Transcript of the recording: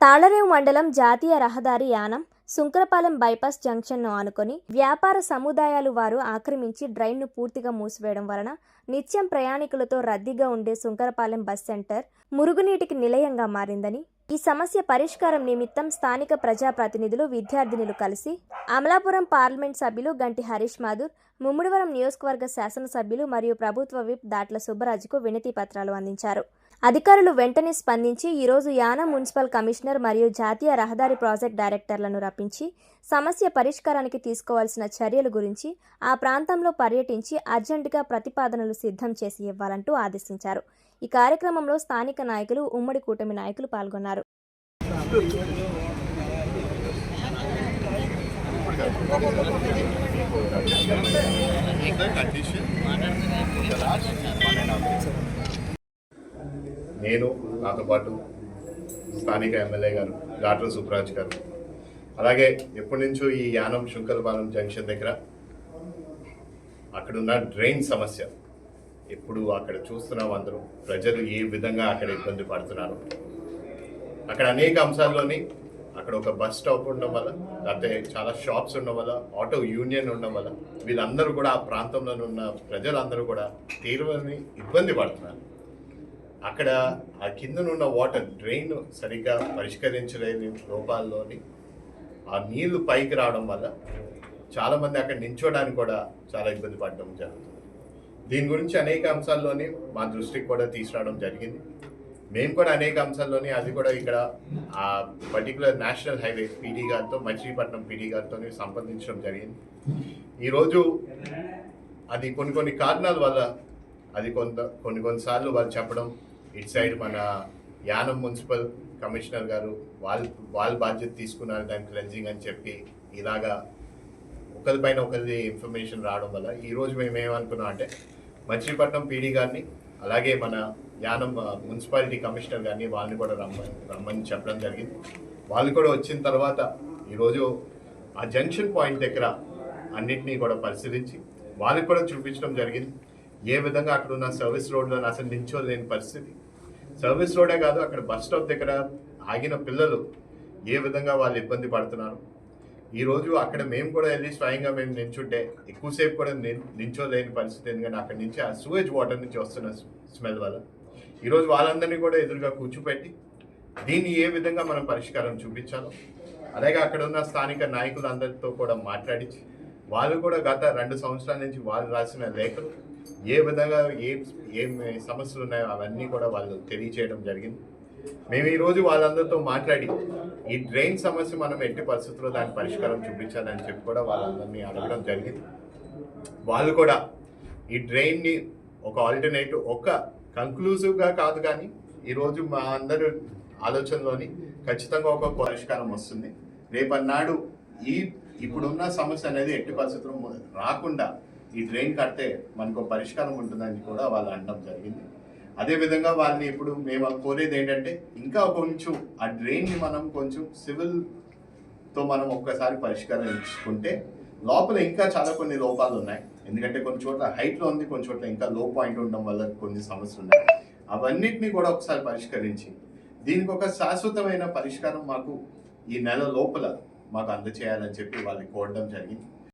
తాళరేవు మండలం జాతీయ రహదారి యానం శుంకరపాలెం బైపాస్ జంక్షన్ను ఆనుకొని వ్యాపార సముదాయాలు వారు ఆక్రమించి డ్రైన్ను పూర్తిగా మూసివేయడం వలన నిత్యం ప్రయాణికులతో రద్దీగా ఉండే శుంకరపాలెం బస్ సెంటర్ మురుగునీటికి నిలయంగా మారిందని ఈ సమస్య పరిష్కారం నిమిత్తం స్థానిక ప్రజాప్రతినిధులు విద్యార్థినులు కలిసి అమలాపురం పార్లమెంట్ సభ్యులు గంటి హరీష్ మాధుర్ ముమ్మిడివరం నియోజకవర్గ శాసనసభ్యులు మరియు ప్రభుత్వ విప్ దాట్ల సుబ్బరాజుకు వినతి పత్రాలు అందించారు. అధికారులు వెంటనే స్పందించి ఈరోజు యానా మున్సిపల్ కమిషనర్ మరియు జాతీయ రహదారి ప్రాజెక్ట్ డైరెక్టర్లను రప్పించి సమస్య పరిష్కారానికి తీసుకోవాల్సిన చర్యల గురించి ఆ ప్రాంతంలో పర్యటించి అర్జెంటుగా ప్రతిపాదనలు సిద్ధం చేసి ఇవ్వాలంటూ ఆదేశించారు. ఈ కార్యక్రమంలో స్థానిక నాయకులు ఉమ్మడి కూటమి నాయకులు పాల్గొన్నారు. నేను నాతో పాటు స్థానిక ఎమ్మెల్యే గారు డాక్టర్ సుబ్రాజ్ గారు. అలాగే ఎప్పటి నుంచో ఈ యానం శుంకలపాలెం జంక్షన్ దగ్గర అక్కడున్న డ్రైన్ సమస్య. ఎప్పుడు అక్కడ చూస్తున్నాం అందరూ. ప్రజలు ఏ విధంగా అక్కడ ఇబ్బంది పడుతున్నారు? అక్కడ అనేక అంశాల్లోని అక్కడ ఒక బస్ స్టాప్ ఉండడం వల్ల లేకపోతే చాలా షాప్స్ ఉండడం వల్ల ఆటో యూనియన్ ఉండడం వల్ల వీళ్ళందరూ కూడా ఆ ప్రాంతంలో ఉన్న ప్రజలందరూ కూడా తీవ్రమైన ఇబ్బంది పడుతున్నారు. అక్కడ ఆ కిందనున్న వాటర్ డ్రైన్ సరిగ్గా పరిష్కరించలేని లోపాల్లోని ఆ నీళ్ళు పైకి రావడం వల్ల చాలామంది అక్కడ నించోడానికి కూడా చాలా ఇబ్బంది పడడం జరుగుతుంది. దీని గురించి అనేక అంశాల్లోని మా దృష్టికి కూడా తీసుకురావడం జరిగింది. మేము కూడా అనేక అంశాల్లోని అది కూడా ఇక్కడ ఆ పర్టికులర్ నేషనల్ హైవే పీడీ గారితో మచిలీపట్నం పీడీ గారితో సంప్రదించడం జరిగింది. ఈరోజు అది కొన్ని కొన్ని కారణాల వల్ల అది కొంత కొన్ని కొన్నిసార్లు వాళ్ళు చెప్పడం ఇటు సైడ్ మన యానం మున్సిపల్ కమిషనర్ గారు వాళ్ళ వాళ్ళ బాధ్యత తీసుకున్నారు దాని క్లెన్జింగ్ అని చెప్పి ఇలాగా ఒకరిపైన ఒకరిది ఇన్ఫర్మేషన్ రావడం వల్ల ఈరోజు మేము ఏమనుకున్నాం అంటే మచిలీపట్నం పీడీ గారిని అలాగే మన యానం మున్సిపాలిటీ కమిషనర్ గారిని వాళ్ళని కూడా రమ్మని రమ్మని చెప్పడం జరిగింది. వాళ్ళు కూడా వచ్చిన తర్వాత ఈరోజు ఆ జంక్షన్ పాయింట్ దగ్గర అన్నింటినీ కూడా పరిశీలించి వాళ్ళకి కూడా చూపించడం జరిగింది. ఏ విధంగా అక్కడ ఉన్న సర్వీస్ రోడ్లో అసలు నిల్చోలేని పరిస్థితి. సర్వీస్ రోడే కాదు అక్కడ బస్ స్టాప్ దగ్గర ఆగిన పిల్లలు ఏ విధంగా వాళ్ళు ఇబ్బంది పడుతున్నారు. ఈరోజు అక్కడ మేము కూడా వెళ్ళి స్వయంగా మేము నించుంటే ఎక్కువసేపు కూడా నిన్- నించోలేని పరిస్థితి. ఎందుకంటే అక్కడి నుంచి ఆ సూయేజ్ వాటర్ నుంచి వస్తున్న స్మెల్ వల్ల. ఈరోజు వాళ్ళందరినీ కూడా ఎదురుగా కూర్చోపెట్టి దీన్ని ఏ విధంగా మనం పరిష్కారం చూపించాలో అలాగే అక్కడ ఉన్న స్థానిక నాయకులందరితో కూడా మాట్లాడించి వాళ్ళు కూడా గత రెండు సంవత్సరాల నుంచి వాళ్ళు రాసిన లేఖలు ఏ విధంగా ఏ ఏం సమస్యలు ఉన్నాయో అవన్నీ కూడా వాళ్ళు తెలియచేయడం జరిగింది. మేము ఈరోజు వాళ్ళందరితో మాట్లాడి ఈ డ్రైన్ సమస్య మనం ఎట్టి పరిస్థితుల్లో దాని పరిష్కారం చూపించాలని చెప్పి కూడా వాళ్ళందరినీ అడగడం జరిగింది. వాళ్ళు కూడా ఈ డ్రైన్ని ఒక ఆల్టర్నేటివ్ ఒక కంక్లూజివ్గా కాదు కానీ ఈరోజు మా అందరి ఆలోచనలోని ఖచ్చితంగా ఒక పరిష్కారం వస్తుంది. రేపన్నాడు ఈ ఇప్పుడున్న సమస్య అనేది ఎట్టి పరిస్థితుల్లో రాకుండా ఈ డ్రైన్ కడితే మనకు ఒక పరిష్కారం ఉంటుందని కూడా వాళ్ళు అనడం జరిగింది. అదేవిధంగా వాళ్ళని ఇప్పుడు మేము కోరేది ఏంటంటే ఇంకా కొంచెం ఆ డ్రైన్ని మనం కొంచెం సివిల్తో మనం ఒక్కసారి పరిష్కరించుకుంటే లోపల ఇంకా చాలా కొన్ని లోపాలు ఉన్నాయి. ఎందుకంటే కొన్ని చోట్ల హైట్లో ఉంది కొన్ని చోట్ల ఇంకా లో పాయింట్ ఉండడం వల్ల కొన్ని సమస్యలు ఉన్నాయి. అవన్నిటిని కూడా ఒకసారి పరిష్కరించి దీనికి ఒక శాశ్వతమైన పరిష్కారం మాకు ఈ నెల లోపల మాకు అందచేయాలని చెప్పి వాళ్ళని కోరడం జరిగింది.